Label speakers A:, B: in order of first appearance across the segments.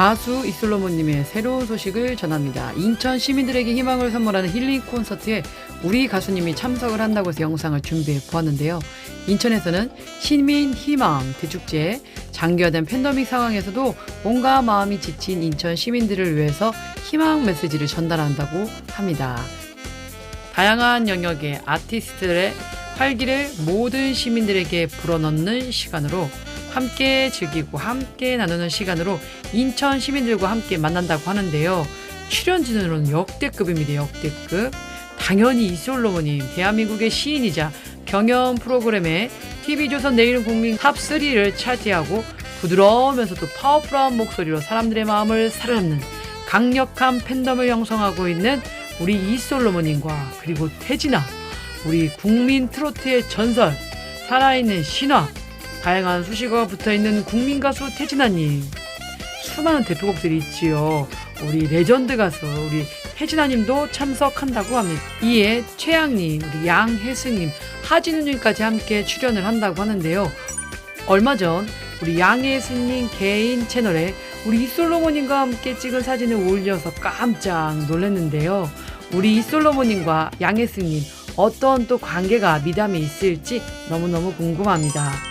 A: 가수 이솔로몬님의 새로운 소식을 전합니다. 인천 시민들에게 희망을 선물하는 힐링 콘서트에 우리 가수님이 참석을 한다고 해서 영상을 준비해 보았는데요. 인천에서는 시민 희망 대축제 장기화된 팬데믹 상황에서도 몸과 마음이 지친 인천 시민들을 위해서 희망 메시지를 전달한다고 합니다. 다양한 영역의 아티스트들의 활기를 모든 시민들에게 불어넣는 시간으로 함께 즐기고 함께 나누는 시간으로 인천 시민들과 함께 만난다고 하는데요. 출연진으로는 역대급입니다. 역대급. 당연히 이솔로모님 대한민국의 시인이자 경연 프로그램에 TV조선 내일은 국민 탑3를 차지하고 부드러우면서도 파워풀한 목소리로 사람들의 마음을 사로잡는 강력한 팬덤을 형성하고 있는 우리 이솔로모님과 그리고 태진아 우리 국민 트로트의 전설 살아있는 신화 다양한 수식어가 붙어있는 국민 가수 태진아님. 수많은 대표곡들이 있지요. 우리 레전드 가수 우리 태진아님도 참석한다고 합니다. 이에 최양님 우리 양혜승님 하진우님까지 함께 출연을 한다고 하는데요. 얼마 전 우리 양혜승님 개인 채널에 우리 이솔로모님과 함께 찍은 사진을 올려서 깜짝 놀랐는데요. 우리 이솔로모님과 양혜승님 어떤 또 관계가 미담이 있을지 너무너무 궁금합니다.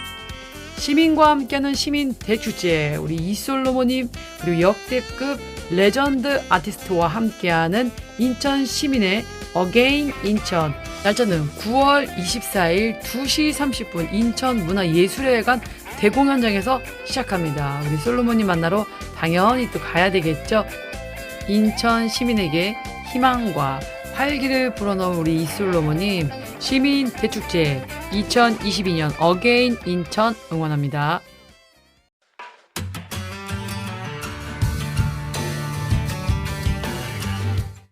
A: 시민과 함께하는 시민 대축제 우리 이솔로모님 그리고 역대급 레전드 아티스트와 함께하는 인천 시민의 어게인 인천 날짜는 9월 24일 2시 30분 인천 문화예술회관 대공연장에서 시작합니다. 우리 솔로몬님 만나러 당연히 또 가야 되겠죠. 인천 시민에게 희망과 활기를 불어넣은 우리 이솔로모님 시민 대축제 2022년 어게인 인천 응원합니다.